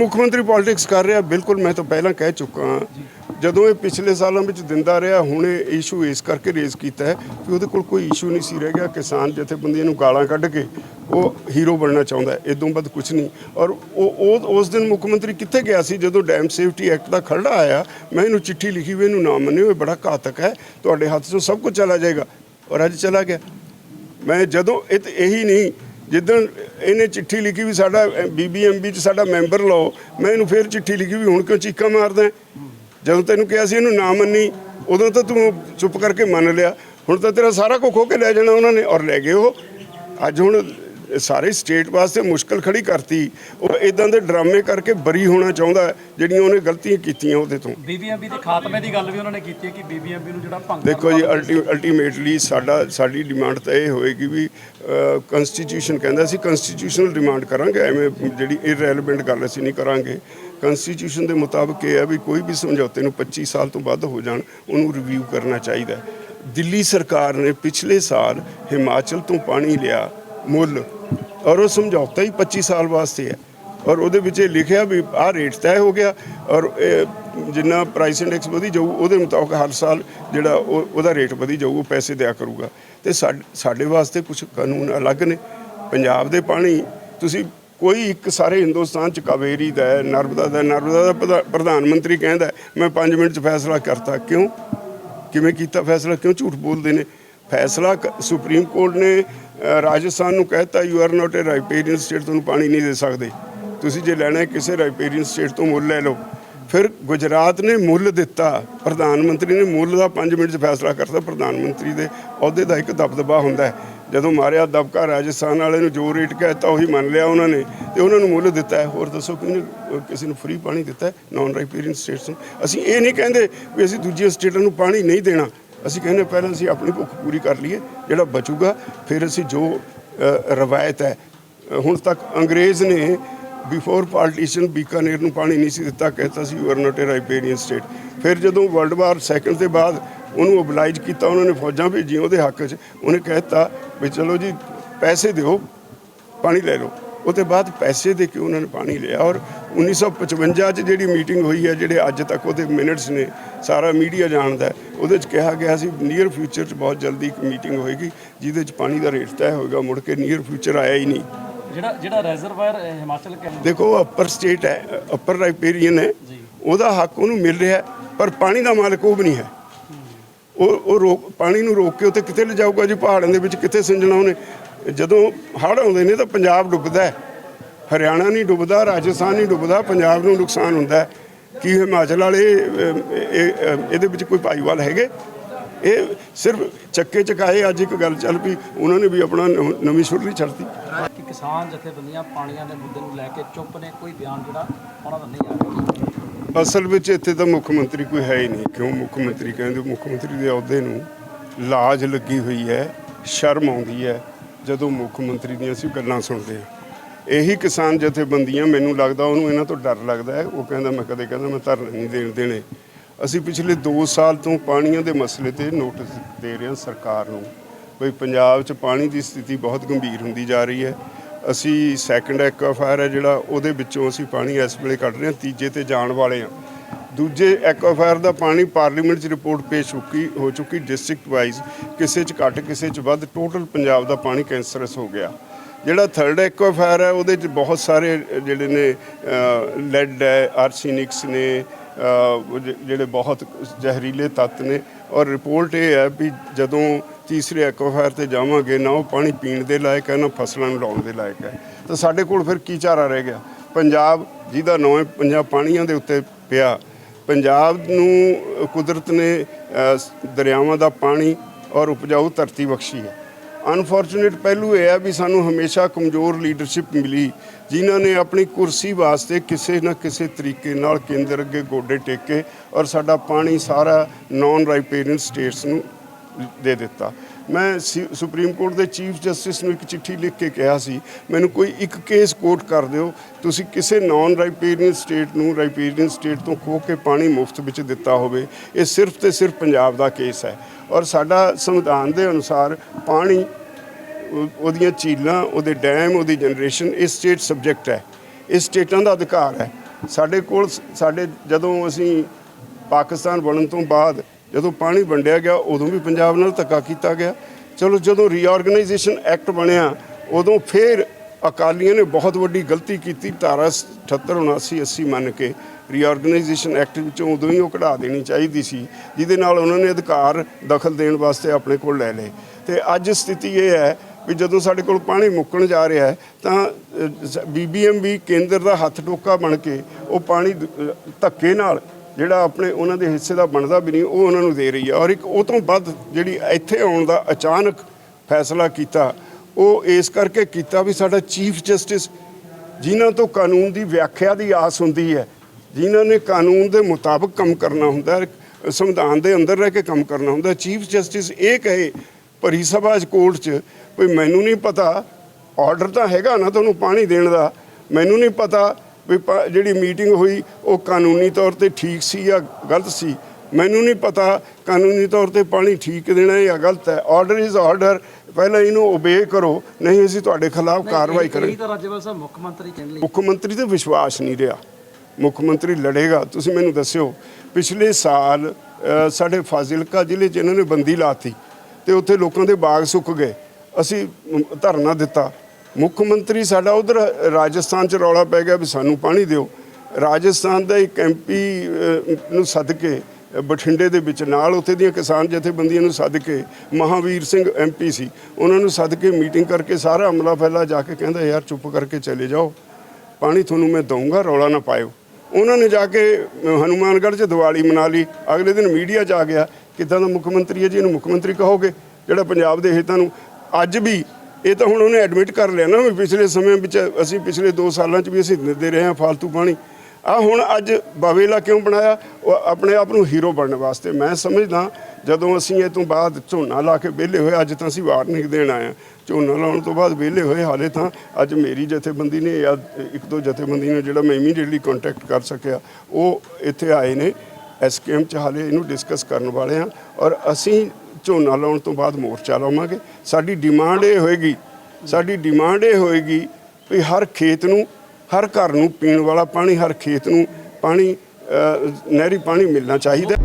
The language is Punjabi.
ਮੁੱਖ ਮੰਤਰੀ ਪੋਲਿਟਿਕਸ ਕਰ ਰਿਹਾ, ਬਿਲਕੁਲ ਮੈਂ ਤਾਂ ਪਹਿਲਾਂ ਕਹਿ ਚੁੱਕਾ ਹਾਂ। ਜਦੋਂ ਇਹ ਪਿਛਲੇ ਸਾਲਾਂ ਵਿੱਚ ਦਿੰਦਾ ਰਿਹਾ, ਹੁਣ ਇਹ ਇਸ਼ੂ ਇਸ ਕਰਕੇ ਰੇਜ਼ ਕੀਤਾ ਹੈ ਕਿ ਉਹਦੇ ਕੋਲ ਕੋਈ ਇਸ਼ੂ ਨਹੀਂ ਸੀ ਰਹਿ ਗਿਆ। ਕਿਸਾਨ ਜਥੇਬੰਦੀਆਂ ਨੂੰ ਗਾਲਾਂ ਕੱਢ ਕੇ ਉਹ ਹੀਰੋ ਬਣਨਾ ਚਾਹੁੰਦਾ ਹੈ। ਇਦੋਂ ਵੱਧ ਕੁਝ ਨਹੀਂ। ਔਰ ਉਹ ਉਹ, ਉਸ ਦਿਨ ਮੁੱਖ ਮੰਤਰੀ ਕਿੱਥੇ ਗਿਆ ਸੀ? ਜਦੋਂ ਡੈਮ ਸੇਫਟੀ ਐਕਟ ਦਾ ਖਰੜਾ ਆਇਆ, ਮੈਂ ਇਹਨੂੰ ਚਿੱਠੀ ਲਿਖੀ ਵੀ ਇਹਨੂੰ ਨਾ ਮੰਨਿਓ, ਇਹ ਬੜਾ ਘਾਤਕ ਹੈ। ਤੁਹਾਡੇ ਹੱਥ 'ਚੋਂ ਸਭ ਕੁਝ ਚਲਾ ਜਾਏਗਾ। ਔਰ ਅੱਜ ਚਲਾ ਗਿਆ। ਮੈਂ ਜਦੋਂ, ਇਹ ਤੇ ਇਹੀ ਨਹੀਂ, ਜਿੱਦਣ ਇਹਨੇ ਚਿੱਠੀ ਲਿਖੀ ਵੀ ਸਾਡਾ ਬੀਬੀਐਮਬੀ ਚ ਸਾਡਾ ਮੈਂਬਰ ਲਓ। ਮੈਂ ਇਹਨੂੰ ਫੇਰ ਚਿੱਠੀ ਲਿਖੀ ਵੀ ਹੁਣ ਕਿਉਂ ਚੀਕਾਂ ਮਾਰਦਾ ਜਦੋਂ ਤੈਨੂੰ ਕਿਹਾ ਸੀ ਇਹਨੂੰ ਨਾ ਮੰਨੀ, ਉਦੋਂ ਤਾਂ ਤੂੰ ਚੁੱਪ ਕਰਕੇ ਮੰਨ ਲਿਆ। ਹੁਣ ਤਾਂ ਤੇਰਾ ਸਾਰਾ ਕੁਝ ਖੋ ਕੇ ਲੈ ਜਾਣਾ ਉਹਨਾਂ ਨੇ ਔਰ ਲੈ ਗਏ ਉਹ। ਅੱਜ ਹੁਣ ਸਾਰੇ ਸਟੇਟ ਵਾਸਤੇ ਮੁਸ਼ਕਲ ਖੜੀ ਕਰਤੀ। ਉਹ ਇਦਾਂ ਦੇ ਡਰਾਮੇ ਕਰਕੇ ਬਰੀ ਹੋਣਾ ਚਾਹੁੰਦਾ ਜਿਹੜੀਆਂ ਉਹਨੇ ਗਲਤੀਆਂ ਕੀਤੀਆਂ ਉਹਦੇ ਤੋਂ। ਬੀਬੀਐਮਬੀ ਦੇ ਖਾਤਮੇ ਦੀ ਗੱਲ ਵੀ ਉਹਨਾਂ ਨੇ ਕੀਤੀ ਹੈ ਕਿ ਬੀਬੀਐਮਬੀ ਨੂੰ ਜਿਹੜਾ ਭੰਗ ਦੇਖੋ ਜੀ ਅਲਟੀਮੇਟਲੀ ਸਾਡਾ ਸਾਡੀ ਡਿਮਾਂਡ ਤਾਂ ਇਹ ਹੋਏਗੀ ਵੀ ਕਨਸਟੀਟਿਊਸ਼ਨ ਕਹਿੰਦਾ ਸੀ ਕਨਸਟੀਟਿਊਸ਼ਨਲ ਡਿਮਾਂਡ ਕਰਾਂਗੇ ਐਵੇਂ ਜਿਹੜੀ ਇਰੈਲੇਵੈਂਟ ਗੱਲ ਅਸੀਂ ਨਹੀਂ ਕਰਾਂਗੇ। ਕਨਸਟੀਟਿਊਸ਼ਨ ਦੇ ਮੁਤਾਬਕ ਇਹ ਹੈ ਵੀ ਕੋਈ ਵੀ ਸਮਝੌਤੇ ਨੂੰ 25 ਸਾਲ ਤੋਂ ਵੱਧ ਹੋ ਜਾਣ ਉਹਨੂੰ ਰਿਵਿਊ ਕਰਨਾ ਚਾਹੀਦਾ। ਦਿੱਲੀ ਸਰਕਾਰ ਨੇ ਪਿਛਲੇ ਸਾਲ ਹਿਮਾਚਲ ਤੋਂ ਪਾਣੀ ਲਿਆ ਮੁੱਲ। ਔਰ ਉਹ ਸਮਝੌਤਾ ਹੀ 25 ਸਾਲ ਵਾਸਤੇ ਹੈ। ਔਰ ਉਹਦੇ ਵਿੱਚ ਇਹ ਲਿਖਿਆ ਵੀ ਆਹ ਰੇਟ ਤੈਅ ਹੋ ਗਿਆ ਔਰ ਜਿੰਨਾ ਪ੍ਰਾਈਸ ਇੰਡੈਕਸ ਵਧੀ ਜਾਊ, ਉਹਦੇ ਮੁਤਾਬਕ ਹਰ ਸਾਲ ਜਿਹੜਾ ਉਹ- ਉਹਦਾ ਰੇਟ ਵਧੀ ਜਾਊ, ਉਹ ਪੈਸੇ ਦਿਆ ਕਰੂਗਾ। ਤੇ ਸਾਡੇ ਵਾਸਤੇ ਕੁਝ ਕਾਨੂੰਨ ਅਲੱਗ ਨੇ। ਪੰਜਾਬ ਦੇ ਪਾਣੀ, ਤੁਸੀਂ ਕੋਈ ਇੱਕ ਸਾਰੇ ਹਿੰਦੁਸਤਾਨ ਚ ਕਾਵੇਰੀ ਦਾ ਹੈ, ਨਰਮਦਾ ਦਾ ਨਰਮਦਾ ਦਾ ਪ੍ਰਧਾ- ਪ੍ਰਧਾਨ ਮੰਤਰੀ ਕਹਿੰਦਾ ਮੈਂ 5 ਮਿੰਟ ਚ ਫੈਸਲਾ ਕਰਤਾ। ਕਿਉਂ? ਕਿਵੇਂ ਕੀਤਾ ਫੈਸਲਾ? ਕਿਉਂ ਝੂਠ ਬੋਲਦੇ ਨੇ? ਫੈਸਲਾ ਕ- ਸੁਪਰੀਮ ਕੋਰਟ ਨੇ ਰਾਜਸਥਾਨ ਨੂੰ ਕਹਿਤਾ you are not a riparian state ਤੁਹਾਨੂੰ ਪਾਣੀ ਨਹੀਂ ਦੇ ਸਕਦੇ। ਤੁਸੀਂ ਜੇ ਲੈਣਾ ਕਿਸੇ ਰਾਈਪੇਰੀਅਨ ਸਟੇਟ ਤੋਂ ਮੁੱਲ ਲੈ ਲਓ। ਫਿਰ ਗੁਜਰਾਤ ਨੇ ਮੁੱਲ ਦਿੱਤਾ, ਪ੍ਰਧਾਨ ਮੰਤਰੀ ਨੇ ਮੁੱਲ ਦਾ 5 ਮਿੰਟ 'ਚ ਫੈਸਲਾ ਕਰਤਾ, ਪ੍ਰਧਾਨ ਮੰਤਰੀ ਦੇ ਅਹੁਦੇ ਦਾ ਇੱਕ ਦਬਦਬਾ ਹੁੰਦਾ ਹੈ। ਜਦੋਂ ਮਾਰਿਆ ਦਬਕਾ ਰਾਜਸਥਾਨ ਵਾਲੇ ਨੂੰ ਜੋ ਰੇਟ ਕਹਿਤਾ, ਉਹੀ ਮੰਨ ਲਿਆ ਉਹਨਾਂ ਨੇ ਤੇ ਉਹਨਾਂ ਨੂੰ ਮੁੱਲ ਦਿੱਤਾ ਹੋਰ ਦੱਸੋ, ਕਿਹਨੇ ਕਿਸੇ ਨੂੰ ਫ੍ਰੀ ਪਾਣੀ ਦਿੱਤਾ ਹੈ? ਰਾਈਪੇਰੀਅਨ ਸਟੇਟਸ ਨੂੰ। ਅਸੀਂ ਇਹ ਨਹੀਂ ਕਹਿੰਦੇ ਵੀ ਅਸੀਂ ਦੂਜੀਆਂ ਸਟੇਟਾਂ ਨੂੰ ਪਾਣੀ ਨਹੀਂ ਦੇਣਾ। ਅਸੀਂ ਕਹਿੰਦੇ ਪਹਿਲਾਂ ਅਸੀਂ ਆਪਣੀ ਭੁੱਖ ਪੂਰੀ ਕਰ ਲਈਏ, ਜਿਹੜਾ ਬਚੂਗਾ, ਫਿਰ ਅਸੀਂ ਜੋ ਰਵਾਇਤ ਹੈ। ਹੁਣ ਤੱਕ ਅੰਗਰੇਜ਼ ਨੇ ਬਿਫੋਰ ਪਾਰਟੀਸ਼ਨ ਬੀਕਾਨੇਰ ਨੂੰ ਪਾਣੀ ਨਹੀਂ ਸੀ ਦਿੱਤਾ ਕਹਿੰਦਾ ਸੀ you are not a riparian state ਫਿਰ ਜਦੋਂ ਵਰਲਡ ਵਾਰ ਸੈਕੰਡ ਦੇ ਬਾਅਦ ਉਹਨੂੰ ਓਬਲਾਈਜ ਕੀਤਾ, ਉਹਨਾਂ ਨੇ ਫੌਜਾਂ ਭੇਜੀਆਂ ਉਹਦੇ ਹੱਕ 'ਚ, ਉਹਨੇ ਕਹਿਤਾ ਵੀ ਚਲੋ ਜੀ, ਪੈਸੇ ਦਿਓ, ਪਾਣੀ ਲੈ ਲਓ। ਉਹਦੇ ਬਾਅਦ ਪੈਸੇ ਦੇ ਕੇ ਉਹਨਾਂ ਨੇ ਪਾਣੀ ਲਿਆ ਔਰ 1955 'ਚ ਜਿਹੜੀ ਮੀਟਿੰਗ ਹੋਈ ਹੈ ਜਿਹੜੇ ਅੱਜ ਤੱਕ ਉਹਦੇ ਮਿੰਟਸ ਨੇ ਸਾਰਾ ਮੀਡੀਆ ਜਾਣਦਾ ਉਹਦੇ 'ਚ ਕਿਹਾ ਗਿਆ ਸੀ ਨੀਅਰ ਫਿਊਚਰ 'ਚ ਬਹੁਤ ਜਲਦੀ ਇੱਕ ਮੀਟਿੰਗ ਹੋਏਗੀ ਜਿਹਦੇ 'ਚ ਪਾਣੀ ਦਾ ਰੇਟ ਤੈਅ ਹੋਏਗਾ ਮੁੜ ਕੇ ਨੀਅਰ ਫਿਊਚਰ ਆਇਆ ਹੀ ਨਹੀਂ। ਜਿਹੜਾ ਜਿਹੜਾ ਰਿਜ਼ਰਵਾਇਰ ਹਿਮਾਚਲ ਕੇ ਦੇਖੋ ਅਪਰ ਸਟੇਟ ਹੈ ਅਪਰ ਰਾਈਪੇਰੀਅਨ ਹੈ। ਉਹਦਾ ਹੱਕ ਉਹਨੂੰ ਮਿਲ ਰਿਹਾ ਪਰ ਪਾਣੀ ਦਾ ਮਾਲਕ ਉਹ ਵੀ ਨਹੀਂ ਹੈ। ਉਹ ਉਹ ਰੋਕ ਪਾਣੀ ਨੂੰ ਰੋਕ ਕੇ ਉੱਥੇ ਕਿੱਥੇ ਲਿਜਾਊਗਾ ਜੀ ਪਹਾੜਾਂ ਦੇ ਵਿੱਚ ਕਿੱਥੇ ਸਿੰਜਣਾ ਉਹਨੇ ਜਦੋਂ ਹੜ੍ਹ ਆਉਂਦੇ ਨੇ ਤਾਂ ਪੰਜਾਬ ਡੁੱਬਦਾ ਹੈ। ਹਰਿਆਣਾ ਨਹੀਂ ਡੁੱਬਦਾ ਰਾਜਸਥਾਨ ਨਹੀਂ ਡੁੱਬਦਾ ਪੰਜਾਬ ਨੂੰ ਨੁਕਸਾਨ ਹੁੰਦਾ ਕੀ ਹਿਮਾਚਲ ਵਾਲੇ ਇਹਦੇ ਵਿੱਚ ਕੋਈ ਭਾਈਵਾਲ ਹੈਗੇ? ਇਹ ਸਿਰਫ ਚੱਕੇ ਚਕਾਏ ਅੱਜ ਇੱਕ ਗੱਲ ਚੱਲ ਪਈ ਉਹਨਾਂ ਨੇ ਵੀ ਆਪਣਾ ਨਵ- ਸੁਰਲੀ ਛੱਡਤੀ। ਕਿ ਕਿਸਾਨ ਜਥੇਬੰਦੀਆਂ ਪਾਣੀਆਂ ਦੇ ਮੁੱਦੇ ਨੂੰ ਲੈ ਕੇ ਚੁੱਪ ਨੇ ਕੋਈ ਬਿਆਨ ਜਿਹੜਾ ਉਹਨਾਂ ਦਾ ਨਹੀਂ ਆ ਰਿਹਾ। ਅਸਲ ਵਿੱਚ ਇੱਥੇ ਤਾਂ ਮੁੱਖ ਮੰਤਰੀ ਕੋਈ ਹੈ ਹੀ ਨਹੀਂ। ਕਿਉਂ ਮੁੱਖ ਮੰਤਰੀ ਕਹਿੰਦੇ ਮੁੱਖ ਮੰਤਰੀ ਦੇ ਅਹੁਦੇ ਨੂੰ ਲਾਜ ਲੱਗੀ ਹੋਈ ਹੈ ਸ਼ਰਮ ਆਉਂਦੀ ਹੈ। ਜਦੋਂ ਮੁੱਖ ਮੰਤਰੀ ਦੀਆਂ ਅਸੀਂ ਗੱਲਾਂ ਸੁਣਦੇ ਹਾਂ। ਇਹੀ ਕਿਸਾਨ ਜਥੇਬੰਦੀਆਂ ਮੈਨੂੰ ਲੱਗਦਾ, ਉਹਨੂੰ ਇਹਨਾਂ ਤੋਂ ਡਰ ਲੱਗਦਾ ਹੈ। ਉਹ ਕਹਿੰਦਾ, ਮੈਂ ਕਦੇ ਕਹਿੰਦਾ, ਮੈਂ ਧਰਨੇ ਨਹੀਂ ਦੇਣ ਦੇਣੇ। ਅਸੀਂ ਪਿਛਲੇ 2 ਸਾਲ ਤੋਂ ਪਾਣੀਆਂ ਦੇ ਮਸਲੇ ਤੇ ਨੋਟਿਸ ਦੇ ਰਹੇ ਹਾਂ ਸਰਕਾਰ ਨੂੰ। ਵੀ ਪੰਜਾਬ 'ਚ ਪਾਣੀ ਦੀ ਸਥਿਤੀ ਬਹੁਤ ਗੰਭੀਰ ਹੁੰਦੀ ਜਾ ਰਹੀ ਹੈ। ਅਸੀਂ ਸੈਕੰਡ ਐਕਵਾਫਾਇਰ ਹੈ ਜਿਹੜਾ, ਉਹਦੇ ਵਿੱਚੋਂ ਅਸੀਂ ਪਾਣੀ ਇਸ ਵੇਲੇ ਕੱਢ ਰਹੇ ਹਾਂ। ਤੀਜੇ ਤੇ ਜਾਣ ਵਾਲੇ ਹਾਂ। ਦੂਜੇ ਐਕਵਾਫਾਇਰ ਦਾ ਪਾਣੀ ਪਾਰਲੀਮੈਂਟ 'ਚ ਰਿਪੋਰਟ ਪੇਸ਼ ਚੁੱਕੀ ਹੋ ਚੁੱਕੀ ਡਿਸਟ੍ਰਿਕਟ ਵਾਈਜ਼ ਕਿਸੇ 'ਚ ਘੱਟ, ਕਿਸੇ 'ਚ ਵੱਧ ਟੋਟਲ ਪੰਜਾਬ ਦਾ ਪਾਣੀ ਕੈਂਸਰਸ ਹੋ ਗਿਆ। ਜਿਹੜਾ ਥਰਡ ਐਕਵਾਫਾਇਰ ਹੈ, ਉਹਦੇ 'ਚ ਬਹੁਤ ਸਾਰੇ ਜਿਹੜੇ ਨੇ ਲੈਡ ਹੈ ਆਰਸੀਨਿਕਸ ਨੇ ਜਿਹੜੇ ਬਹੁਤ ਜ਼ਹਿਰੀਲੇ ਤੱਤ ਨੇ। ਔਰ ਰਿਪੋਰਟ ਇਹ ਹੈ ਵੀ ਜਦੋਂ ਤੀਸਰੇ ਐਕਵਾਫਾਇਰ ਤੇ ਜਾਵਾਂਗੇ, ਨਾ ਉਹ ਪਾਣੀ ਪੀਣ ਦੇ ਲਾਇਕ ਹੈ, ਨਾ ਫਸਲਾਂ ਨੂੰ ਲਾਉਣ ਦੇ ਲਾਇਕ ਹੈ। ਤਾਂ ਸਾਡੇ ਕੋਲ ਫਿਰ ਕੀ ਚਾਰਾ ਰਹਿ ਗਿਆ? ਪੰਜਾਬ, ਜਿਹਦਾ ਨਾਂ ਪੰਜਾਬ ਪਾਣੀਆਂ ਦੇ ਉੱਤੇ ਪਿਆ। ਪੰਜਾਬ ਨੂੰ ਕੁਦਰਤ ਨੇ ਦਰਿਆਵਾਂ ਦਾ ਪਾਣੀ ਔਰ ਉਪਜਾਊ ਧਰਤੀ ਬਖਸ਼ੀ ਹੈ। ਅਨਫੋਰਚੂਨੇਟ ਪਹਿਲੂ ਇਹ ਹੈ ਵੀ ਸਾਨੂੰ ਹਮੇਸ਼ਾ ਕਮਜ਼ੋਰ ਲੀਡਰਸ਼ਿਪ ਮਿਲੀ, ਜਿਨ੍ਹਾਂ ਨੇ ਆਪਣੀ ਕੁਰਸੀ ਵਾਸਤੇ ਕਿਸੇ ਨਾ ਕਿਸੇ ਤਰੀਕੇ ਨਾਲ ਕੇਂਦਰ ਅੱਗੇ ਗੋਡੇ ਟੇਕੇ ਔਰ ਸਾਡਾ ਪਾਣੀ ਸਾਰਾ ਨਾਨ ਰਾਈਪੇਰੀਅਨ ਸਟੇਟਸ ਨੂੰ ਦੇ ਦਿੱਤਾ। ਮੈਂ ਸੀ- ਸੁਪਰੀਮ ਕੋਰਟ ਦੇ ਚੀਫ ਜਸਟਿਸ ਨੂੰ ਇੱਕ ਚਿੱਠੀ ਲਿਖ ਕੇ ਕਿਹਾ ਸੀ, ਮੈਨੂੰ ਕੋਈ ਇੱਕ ਕੇਸ ਕੋਟ ਕਰ ਦਿਓ, ਤੁਸੀਂ ਕਿਸੇ ਨਾਨ ਰਾਈਪੇਰੀਅਨ ਸਟੇਟ ਨੂੰ ਰਾਈਪੇਰੀਅਨ ਸਟੇਟ ਤੋਂ ਖੋ ਕੇ ਪਾਣੀ ਮੁਫਤ ਵਿੱਚ ਦਿੱਤਾ ਹੋਵੇ, ਇਹ ਸਿਰਫ ਤੇ ਸਿਰਫ ਪੰਜਾਬ ਦਾ ਕੇਸ ਹੈ। ਔਰ ਸਾਡਾ ਸੰਵਿਧਾਨ ਦੇ ਅਨੁਸਾਰ ਪਾਣੀ ਉਹਦੀਆਂ ਝੀਲਾਂ, ਉਹਦੇ ਡੈਮ ਉਹਦੀ ਜਨਰੇਸ਼ਨ ਇਹ ਸਟੇਟ ਸਬਜੈਕਟ ਹੈ। ਇਹ ਸਟੇਟਾਂ ਦਾ ਅਧਿਕਾਰ ਹੈ। ਸਾਡੇ ਕੋਲ ਸਾਡੇ ਜਦੋਂ ਅਸੀਂ ਪਾਕਿਸਤਾਨ ਬਣਨ ਤੋਂ ਬਾਅਦ ਜਦੋਂ ਪਾਣੀ ਵੰਡਿਆ ਗਿਆ, ਉਦੋਂ ਵੀ ਪੰਜਾਬ ਨਾਲ ਧੱਕਾ ਕੀਤਾ ਗਿਆ। ਚਲੋ, ਜਦੋਂ ਰੀਆਰਗੇਨਾਈਜੇਸ਼ਨ ਐਕਟ ਬਣਿਆ, ਉਦੋਂ ਫਿਰ ਅਕਾਲੀਆਂ ਨੇ ਬਹੁਤ ਵੱਡੀ ਗਲਤੀ ਕੀਤੀ, ਧਾਰਾ 78 79 80 ਮੰਨ ਕੇ ਰੀਆਰਗੇਨਾਈਜੇਸ਼ਨ ਐਕਟ ਵਿੱਚੋਂ ਉਦੋਂ ਹੀ ਉਹ ਕਢਾ ਦੇਣੀ ਚਾਹੀਦੀ ਸੀ, ਜਿਹਦੇ ਨਾਲ ਉਹਨਾਂ ਨੇ ਅਧਿਕਾਰ ਦਖਲ ਦੇਣ ਵਾਸਤੇ ਆਪਣੇ ਕੋਲ ਲੈ ਲਏ। ਤੇ ਅੱਜ ਸਥਿਤੀ ਇਹ ਹੈ ਵੀ ਜਦੋਂ ਸਾਡੇ ਕੋਲ ਪਾਣੀ ਮੁੱਕਣ ਜਾ ਰਿਹਾ ਹੈ, ਤਾਂ ਬੀਬੀਐਮ ਵੀ ਕੇਂਦਰ ਦਾ ਹੱਥ ਟੋਕਾ ਬਣ ਕੇ ਉਹ ਪਾਣੀ ਧੱਕੇ ਨਾਲ ਜਿਹੜਾ ਆਪਣੇ ਉਹਨਾਂ ਦੇ ਹਿੱਸੇ ਦਾ ਬਣਦਾ ਵੀ ਨਹੀਂ, ਉਹ ਉਹਨਾਂ ਨੂੰ ਦੇ ਰਹੀ ਹੈ ਔਰ ਇੱਕ ਉਹ ਤੋਂ ਵੱਧ ਜਿਹੜੀ ਇੱਥੇ ਆਉਣ ਦਾ ਅਚਾਨਕ ਫੈਸਲਾ ਕੀਤਾ, ਉਹ ਇਸ ਕਰਕੇ ਕੀਤਾ ਵੀ ਸਾਡਾ ਚੀਫ ਜਸਟਿਸ ਜਿਨ੍ਹਾਂ ਤੋਂ ਕਾਨੂੰਨ ਦੀ ਵਿਆਖਿਆ ਦੀ ਆਸ ਹੁੰਦੀ ਹੈ, ਜਿਨ੍ਹਾਂ ਨੇ ਕਾਨੂੰਨ ਦੇ ਮੁਤਾਬਕ ਕੰਮ ਕਰਨਾ ਹੁੰਦਾ, ਸੰਵਿਧਾਨ ਦੇ ਅੰਦਰ ਰਹਿ ਕੇ ਕੰਮ ਕਰਨਾ ਹੁੰਦਾ, ਚੀਫ ਜਸਟਿਸ ਇਹ ਕਹੇ ਭਰੀ ਸਭਾ 'ਚ ਕੋਰਟ 'ਚ ਵੀ ਮੈਨੂੰ ਨਹੀਂ ਪਤਾ, ਆਰਡਰ ਤਾਂ ਹੈਗਾ ਨਾ ਤੁਹਾਨੂੰ ਪਾਣੀ ਦੇਣ ਦਾ, ਮੈਨੂੰ ਨਹੀਂ ਪਤਾ ਵੀ ਜਿਹੜੀ ਮੀਟਿੰਗ ਹੋਈ ਉਹ ਕਾਨੂੰਨੀ ਤੌਰ ਤੇ ਠੀਕ ਸੀ ਜਾਂ ਗਲਤ ਸੀ? ਮੈਨੂੰ ਨਹੀਂ ਪਤਾ ਕਾਨੂੰਨੀ ਤੌਰ ਤੇ ਪਾਣੀ ਠੀਕ ਦੇਣਾ ਹੈ ਜਾਂ ਗਲਤ ਹੈ। ਆਰਡਰ ਇਜ਼ ਆਰਡਰ ਪਹਿਲਾਂ ਇਹਨੂੰ ਓਬੇ ਕਰੋ ਨਹੀਂ ਅਸੀਂ ਤੁਹਾਡੇ ਖਿਲਾਫ ਕਾਰਵਾਈ ਇਹੀ ਕਰਾਂਗੇ। ਤਾਂ ਰਾਜੇਵਾਲ ਸਾਹਿਬ ਮੁੱਖ ਮੰਤਰੀ ਕਹਿਣ ਲਈ ਮੁੱਖ ਮੰਤਰੀ ਤੇ ਵਿਸ਼ਵਾਸ ਨਹੀਂ ਰਿਹਾ। ਮੁੱਖ ਮੰਤਰੀ ਲੜੇਗਾ। ਤੁਸੀਂ ਮੈਨੂੰ ਦੱਸਿਓ ਪਿਛਲੇ ਸਾਲ ਸਾਡੇ ਫਾਜ਼ਿਲਕਾ ਜ਼ਿਲ੍ਹੇ 'ਚ ਇਹਨਾਂ ਨੇ ਬੰਦੀ ਲਾਤੀ ਤੇ ਉੱਥੇ ਲੋਕਾਂ ਦੇ ਬਾਗ ਸੁੱਕ ਗਏ। ਅਸੀਂ ਧਰਨਾ ਦਿੱਤਾ। ਮੁੱਖ ਮੰਤਰੀ ਸਾਡਾ ਉਧਰ ਰਾਜਸਥਾਨ 'ਚ ਰੌਲਾ ਪੈ ਗਿਆ ਵੀ ਸਾਨੂੰ ਪਾਣੀ ਦਿਓ। ਰਾਜਸਥਾਨ ਦਾ ਇੱਕ ਐਮਪੀ ਨੂੰ ਸੱਦ ਕੇ ਬਠਿੰਡੇ ਦੇ ਵਿੱਚ ਨਾਲ ਉੱਥੇ ਦੀਆਂ ਕਿਸਾਨ ਜਥੇਬੰਦੀਆਂ ਨੂੰ ਸੱਦ ਕੇ ਮਹਾਵੀਰ ਸਿੰਘ ਐਮਪੀ ਸੀ। ਉਹਨਾਂ ਨੂੰ ਸੱਦ ਕੇ ਮੀਟਿੰਗ ਕਰਕੇ ਸਾਰਾ ਅਮਲਾ ਫੈਲਾ ਜਾ ਕੇ ਕਹਿੰਦਾ ਯਾਰ ਚੁੱਪ ਕਰਕੇ ਚਲੇ ਜਾਓ। ਪਾਣੀ ਤੁਹਾਨੂੰ ਮੈਂ ਦਊਂਗਾ ਰੌਲਾ ਨਾ ਪਾਇਓ। ਉਹਨਾਂ ਨੇ ਜਾ ਕੇ ਅ, ਹਨੂਮਾਨਗੜ੍ਹ 'ਚ ਦੀਵਾਲੀ ਮਨਾ ਲਈ। ਅਗਲੇ ਦਿਨ ਮੀਡੀਆ 'ਚ ਆ ਗਿਆ। ਕਿੱਦਾਂ ਦਾ ਮੁੱਖ ਮੰਤਰੀ ਹੈ ਜੀ? ਇਹਨੂੰ ਮੁੱਖ ਮੰਤਰੀ ਕਹੋਗੇ ਜਿਹੜਾ ਪੰਜਾਬ ਦੇ ਹਿੱਤਾਂ ਨੂੰ ਅੱਜ ਵੀ ਇਹ ਤਾਂ ਹੁਣ ਉਹਨੇ ਐਡਮਿਟ ਕਰ ਲਿਆ ਨਾ ਵੀ ਪਿਛਲੇ ਸਮੇਂ ਵਿੱਚ ਅਸੀਂ ਪਿਛਲੇ 2 ਸਾਲਾਂ 'ਚ ਵੀ ਅਸੀਂ ਦਿੰਦੇ ਰਹੇ ਹਾਂ ਫालतू ਪਾਣੀ। ਆ ਹੁਣ ਅੱਜ ਬਵੇਲਾ ਕਿਉਂ ਬਣਾਇਆ? ਉਹ ਆਪਣੇ ਆਪ ਨੂੰ ਹੀਰੋ ਬਣਨ ਵਾਸਤੇ। ਮੈਂ ਸਮਝਦਾ, ਜਦੋਂ ਅਸੀਂ ਇਹ ਤੋਂ ਬਾਅਦ ਝੋਨਾ ਲਾ ਕੇ ਵਿਹਲੇ ਹੋਏ, ਅੱਜ ਤਾਂ ਅਸੀਂ ਵਾਰਨਿੰਗ ਦੇਣ ਆਏ ਹਾਂ। ਝੋਨਾ ਲਾਉਣ ਤੋਂ ਬਾਅਦ ਵਿਹਲੇ ਹੋਏ, ਹਾਲੇ ਤਾਂ ਅੱਜ ਮੇਰੀ ਜਥੇਬੰਦੀ ਨੇ ਜਾਂ ਇੱਕ ਦੋ ਜਥੇਬੰਦੀ ਨੇ ਜਿਹੜਾ ਮੈਂ ਇਮੀਡੀਏਟਲੀ ਕੰਟੈਕਟ ਕਰ ਸਕਿਆ, ਉਹ ਇੱਥੇ ਆਏ ਨੇ। ਐਸਕੇਐਮ ਚ ਹਾਲੇ ਇਹਨੂੰ ਡਿਸਕਸ ਕਰਨ ਵਾਲੇ ਹਾਂ। ਔਰ ਅਸੀਂ ਝੋਨਾ ਲਾਉਣ ਤੋਂ ਬਾਅਦ ਮੋਰਚਾ ਲਾਵਾਂਗੇ। ਸਾਡੀ ਡਿਮਾਂਡ ਇਹ ਹੋਏਗੀ, ਸਾਡੀ ਡਿਮਾਂਡ ਇਹ ਹੋਏਗੀ ਵੀ ਹਰ ਖੇਤ ਨੂੰ, ਹਰ ਘਰ ਨੂੰ ਪੀਣ ਵਾਲਾ ਪਾਣੀ, ਹਰ ਖੇਤ ਨੂੰ ਪਾਣੀ ਨਹਿਰੀ ਪਾਣੀ ਮਿਲਣਾ ਚਾਹੀਦਾ।